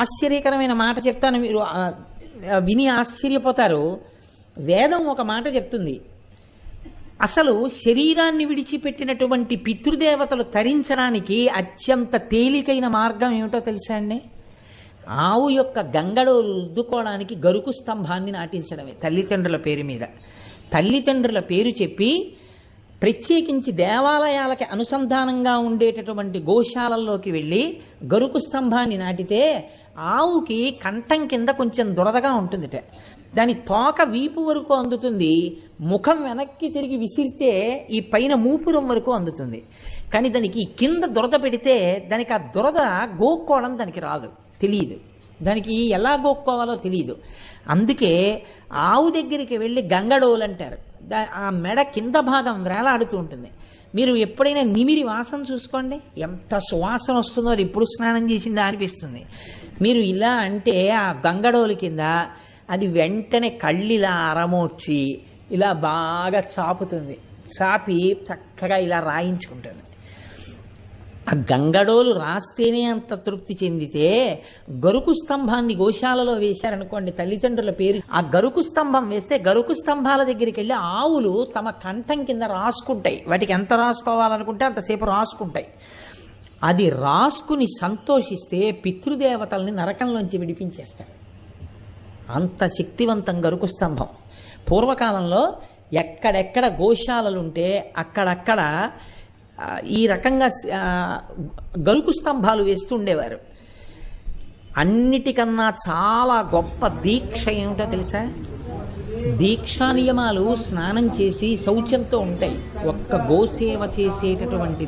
ఆశ్చర్యకరమైన మాట చెప్తాను మీరు విని ఆశ్చర్యపోతారు. వేదం ఒక మాట చెప్తుంది. అసలు శరీరాన్ని విడిచిపెట్టినటువంటి పితృదేవతలు తరించడానికి అత్యంత తేలికైన మార్గం ఏమిటో తెలుసా అండి? ఆవు యొక్క గంగడో రుద్దుకోవడానికి గరుకు స్తంభాన్ని నాటించడమే తల్లిదండ్రుల పేరు మీద. తల్లిదండ్రుల పేరు చెప్పి ప్రత్యేకించి దేవాలయాలకి అనుసంధానంగా ఉండేటటువంటి గోశాలల్లోకి వెళ్ళి గరుకు స్తంభాన్ని నాటితే ఆవుకి కంఠం కింద కొంచెం దురదగా ఉంటుందిట. దాని తోక వీపు వరకు అందుతుంది ముఖం వెనక్కి తిరిగి విసిరితే ఈ పైన మూపురం వరకు అందుతుంది. కానీ దానికి కింద దురద పెడితే దానికి ఆ దురద గోక్కోవడం దానికి రాదు తెలియదు. దానికి ఎలా గోక్కోవాలో తెలియదు. అందుకే ఆవు దగ్గరికి వెళ్ళి గంగడోలు అంటారు. ఆ మెడ కింద భాగం వేలాడుతూ ఉంటుంది. మీరు ఎప్పుడైనా నిమిరి వాసన చూసుకోండి? ఎంత సువాసన వస్తుందో అది ఎప్పుడు స్నానం చేసిందా అనిపిస్తుంది. మీరు ఇలా అంటే ఆ గంగడోలు కింద అది వెంటనే కళ్ళిలా అరమోడ్చి ఇలా బాగా చాపుతుంది. చాపి చక్కగా ఇలా రాయించుకుంటుంది. ఆ గంగడోలు రాస్తేనే అంత తృప్తి చెందితే గరుకు స్తంభాన్ని గోశాలలో వేశారనుకోండి తల్లిదండ్రుల పేరు. ఆ గరుకు స్తంభం వేస్తే గరుకు స్తంభాల దగ్గరికి వెళ్ళి ఆవులు తమ కంఠం కింద రాసుకుంటాయి. వాటికి ఎంత రాసుకోవాలనుకుంటే అంతసేపు రాసుకుంటాయి. అది రాసుకుని సంతోషిస్తే పితృదేవతల్ని నరకంలోంచి విడిపించేస్తాయి అంత శక్తివంతం గరుకు స్తంభం. పూర్వకాలంలో ఎక్కడెక్కడ గోశాలలుంటే అక్కడక్కడ ఈ రకంగా గరుకు స్తంభాలు వేస్తూ ఉండేవారు అన్నిటికన్నా చాలా గొప్ప దీక్ష ఏమిటో తెలుసా? దీక్షా నియమాలు స్నానం చేసి శౌచంతో ఉంటాయి. ఒక్క గోసేవ చేసేటటువంటి